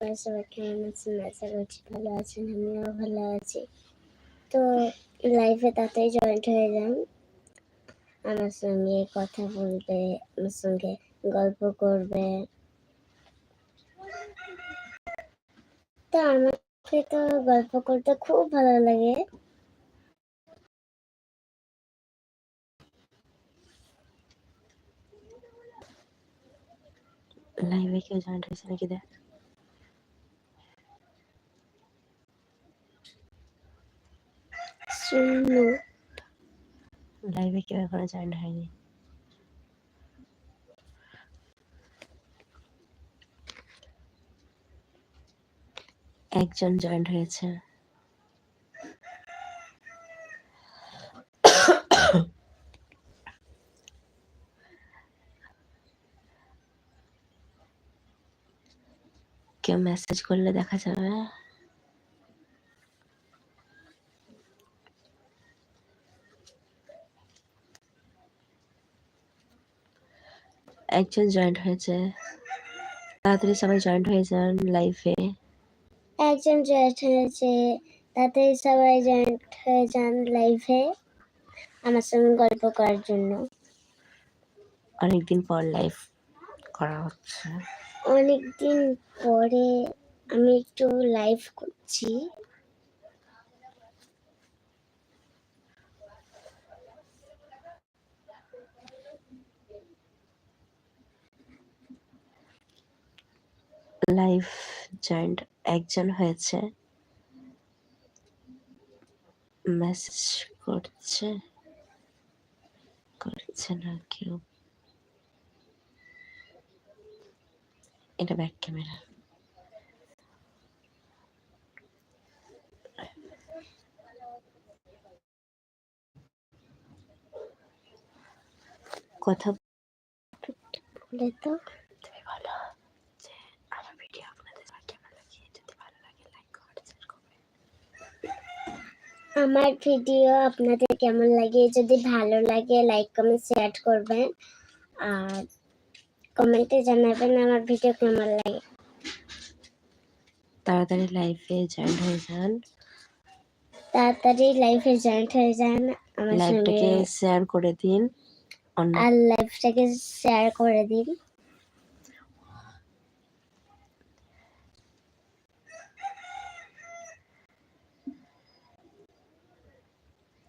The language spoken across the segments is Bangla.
আপনারা সবাই কেমন আছেন করছি, ভালো আছেন আমিও ভালো আছি। তো লাইফে তাতেই জয়েন্ট হয়ে যান আমার সঙ্গে কথা বলবে, আমার সঙ্গে গল্প করবে। তো আমাকে তো গল্প করতে খুব ভালো লাগে। লাইভে কেউ জয়েন্ট হয়েছে নাকি দেখ? শুনো লাইভে কেউ এখনও জয়েন্ট হয়নি। একজন জয়েন্ট হয়েছে। কেউ মেসেজ করলে দেখা যাবে। একজন জয়েন্ট হয়েছে। তাড়াতাড়ি সবাই জয়েন্ট হয়ে যান লাইফে একজন জয়েন্ট হয়েছে তাড়াতাড়ি সবাই জয়েন্ট হয়ে যান লাইফে আমার সঙ্গে গল্প করার জন্য। অনেকদিন পর লাইভ করা হচ্ছে। অনেকদিন পরে আমি একটু লাইভ করছি। লাইভ জয়েন্ট একজন হয়েছে। মেসেজ করছে। করছে না কেউ। এটা ব্যাক ক্যামেরা কথা বলে তো তুমি বলো যে আমার ভিডিও আপনাদের কেমন লাগে যদি ভালো লাগে লাইক কমেন্ট শেয়ার করবেন আমার ভিডিও আপনাদের কেমন লাগে? যদি ভালো লাগে লাইক কমেন্ট শেয়ার করবেন। আর কমেন্টে জানাবেন আমার ভিডিও কেমন লাগে। তাড়াতাড়ি লাইভে জয়েন হয়ে যান। তাড়াতাড়ি লাইফে জয়েন্ট হয়ে যান আমার লাইভটাকে শেয়ার করে দিন। আর লাইফটাকে শেয়ার করে দিন।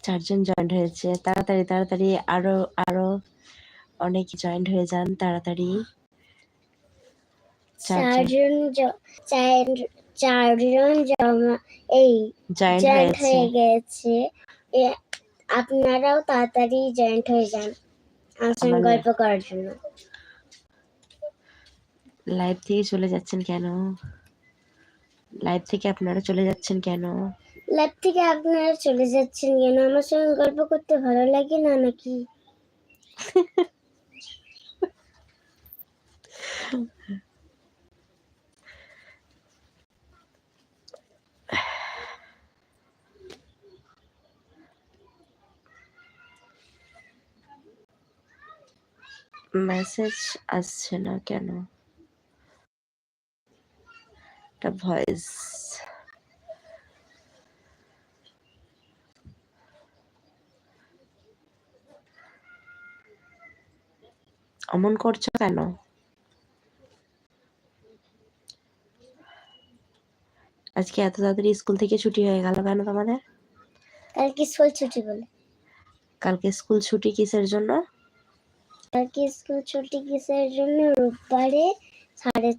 চারজন জয়েন্ট হয়েছে। তাড়াতাড়ি তাড়াতাড়ি আরও আরও অনেক জয়েন্ট হয়ে যান তাড়াতাড়ি। চারজন। চারজন জমা এই জয়েন্ট হয়ে গেছে। আপনারাও তাড়াতাড়ি জয়েন্ট হয়ে যান। আমার- গল্প করার জন্য। লাইভ থেকে চলে যাচ্ছেন কেন? লাইভ থেকে আপনারা চলে যাচ্ছেন কেন? ল্যাব থেকে আপনারা চলে যাচ্ছেন কেন? আমার সঙ্গে গল্প করতে ভালো লাগে না নাকি? মেসেজ আসছে না কেন? একটা ভয়েস অমন করছ কেন? আজকে এত তাড়াতাড়ি স্কুল থেকে ছুটি হয়ে গেল কেন তোমাদের? কালকে স্কুল ছুটি বলে। কালকে স্কুল ছুটি কিসের জন্য? কালকে স্কুল ছুটি কিসের জন্য? রোববারে সাড়ে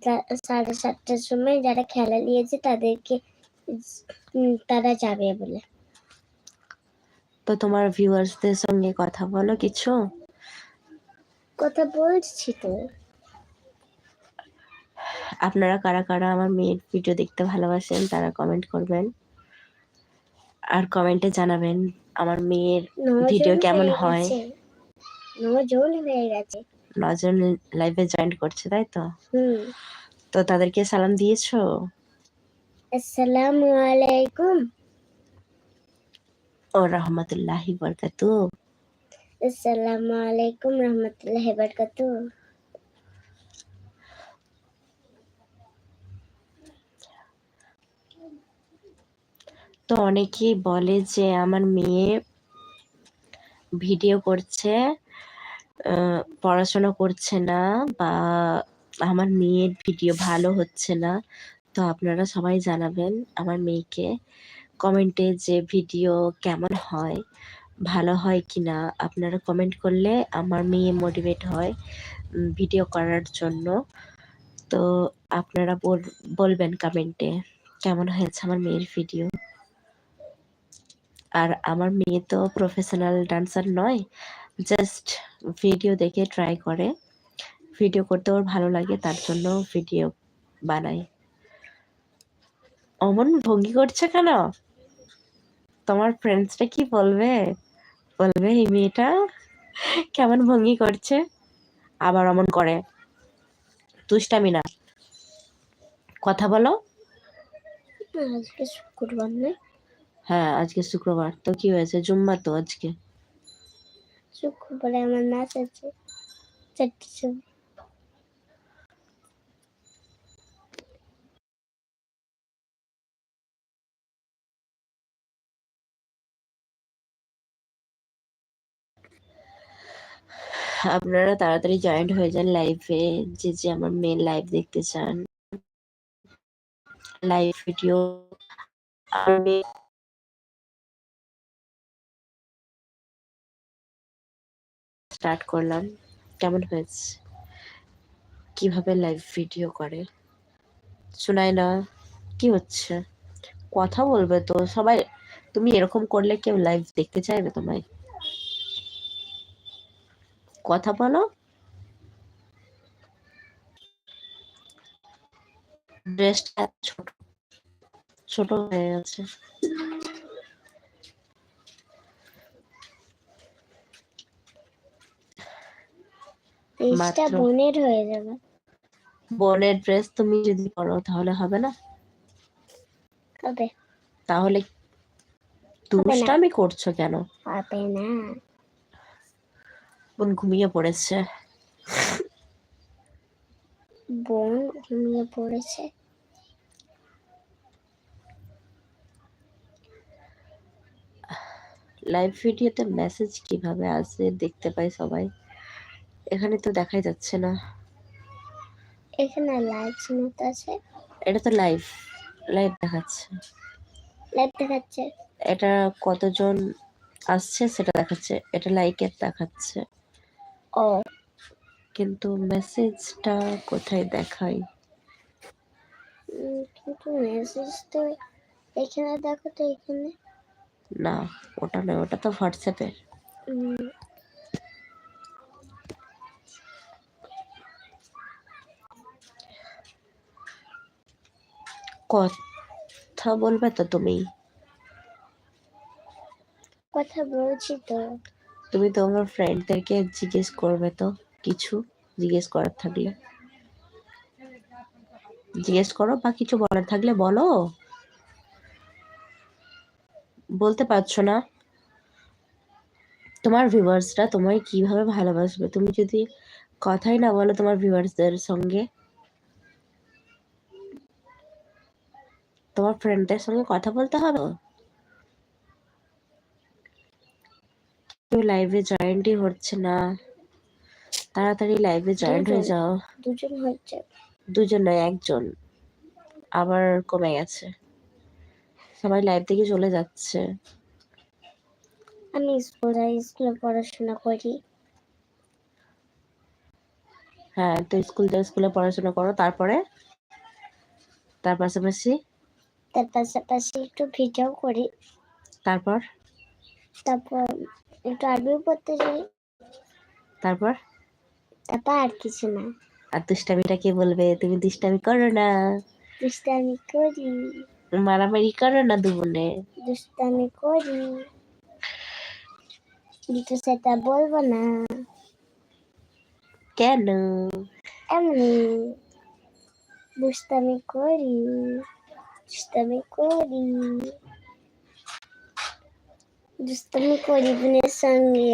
সাড়ে সাতটার সময় যারা খেলা নিয়েছে তাদেরকে তারা যাবে বলে। তো তোমার ভিউয়ার্সদের সঙ্গে কথা বলো কিছু? কথা বলছি তো। আপনারা কারা কারা আমার মেয়ের ভিডিও দেখতে ভালোবাসেন তারা কমেন্ট করবেন। আর কমেন্টে জানাবেন আমার মেয়ের ভিডিও কেমন হয়? নজন হয়ে গেছে নজন লাইভে জয়েন করছে তাই তো? হুম। তো তাদেরকে সালাম দিয়েছ? আসসালামু আলাইকুম। ও রহমতুল্লাহি বরকাতু আসসালামু আলাইকুম রহমতুল্লাহ বরকত তো অনেকেই বলে যে আমার মেয়ে ভিডিও করছে পড়াশোনা করছে না বা আমার মেয়ের ভিডিও ভালো হচ্ছে না। তো আপনারা সবাই জানাবেন আমার মেয়েকে। কমেন্টে যে ভিডিও কেমন হয় ভালো হয় কি না আপনারা কমেন্ট করলে আমার মেয়ে মোটিভেট হয় ভিডিও করার জন্য। তো আপনারা বলবেন কমেন্টে কেমন হয়েছে আমার মেয়ের ভিডিও আর আমার মেয়ে তো প্রফেশনাল ডান্সার নয় জাস্ট ভিডিও দেখে ট্রাই করে। ভিডিও করতে ওর ভালো লাগে, তার জন্য ভিডিও বানাই। অমন ভঙ্গি করছে কেন? তোমার ফ্রেন্ডসটা কি বলবে? বলবে এই মেয়েটা কেমন ভঙ্গি করছে? আবার অমন করে দুষ্টামি না। কথা বলো। আজকে শুক্রবার না। হ্যাঁ আজকে শুক্রবার। তো কি হয়েছে? জুম্মা তো আজকে। শুক্রবারে আমার নাচ আছে। চারটে সময় আপনারা তাড়াতাড়ি জয়েন্ট হয়ে যান লাইভে যে যে আমার মেন লাইভ দেখতে চান। লাইভ ভিডিও স্টার্ট করলাম। কেমন হয়েছে? কীভাবে লাইভ ভিডিও করে? শোনায় না কি হচ্ছে? কথা বলবে তো, সবাই, তুমি এরকম করলে কেউ লাইভ দেখতে চাইবে তোমায়? কথা বলো। ড্রেসটা ছোট ছোট হয়ে গেছে। মাত্র। বোনের হয়ে যাবে। বোনের ড্রেস তুমি যদি করো তাহলে হবে না? হবে। তাহলে দুষ্টামি করছ কেন? হবে না। বোন ঘুমিয়ে পড়েছে। বোন ঘুমিয়ে পড়েছে। লাইভ ভিডিওতে মেসেজ কীভাবে আসে দেখতে পাই সবাই। এখানে তো দেখাই যাচ্ছে না। এখানে লাইভ চিহ্নত আছে। এটা তো লাইভ লাইভ দেখাচ্ছে। লাইভ দেখাচ্ছে। এটা কতজন আসছে সেটা দেখাচ্ছে। এটা লাইকের দেখাচ্ছে। ও কিন্তু মেসেজটা কোথায় দেখাই কিন্তু মেসেজ তো এখানে দেখো তো এখানে। না ওটা নয় ওটা তো হোয়াটসঅ্যাপে উম, কথা বলবে তো তুমি? কথা বলছি তো। তুমি তোমার ফ্রেন্ডদেরকে জিজ্ঞেস করবে তো, কিছু জিজ্ঞেস করার থাকলে। জিজ্ঞেস করো বা কিছু বলার থাকলে বলো। বলতে পারছ না। তোমার ভিউয়ার্সরা তোমায় কীভাবে ভালোবাসবে? তুমি যদি কথাই না বলো তোমার ভিউয়ার্সদের সঙ্গে। তোমার ফ্রেন্ডদের সঙ্গে কথা বলতে হবে? কেউ লাইভে জয়েন্টই হচ্ছে না। তাড়াতাড়ি লাইভে জয়েন্ট হয়ে যাও। দুজন হচ্ছে। দুজন নয় একজন। আবার কমে গেছে। সবাই লাইভ থেকে চলে যাচ্ছে। আমি স্কুল যাই স্কুলে পড়াশোনা করি। হ্যাঁ তো স্কুল থেকে স্কুলে পড়াশোনা করো তারপরে? তার পাশাপাশি? তার পাশাপাশি একটু ভিডিও করি। তারপর? তারপর একটু আরবিও পড়তে যাই। তারপর? তারপর আর কিছু না। আর দুষ্টামিটা কে বলবে? তুমি দুষ্টামি করো না। দুষ্টামি করি। মারামারি করো না দুবনে দুষ্টামি করি। কিন্তু সেটা বলব না। কেন? এমনি দুষ্টামি করি। দুষ্টামি করি। দুষ্টামি করি বোনের সঙ্গে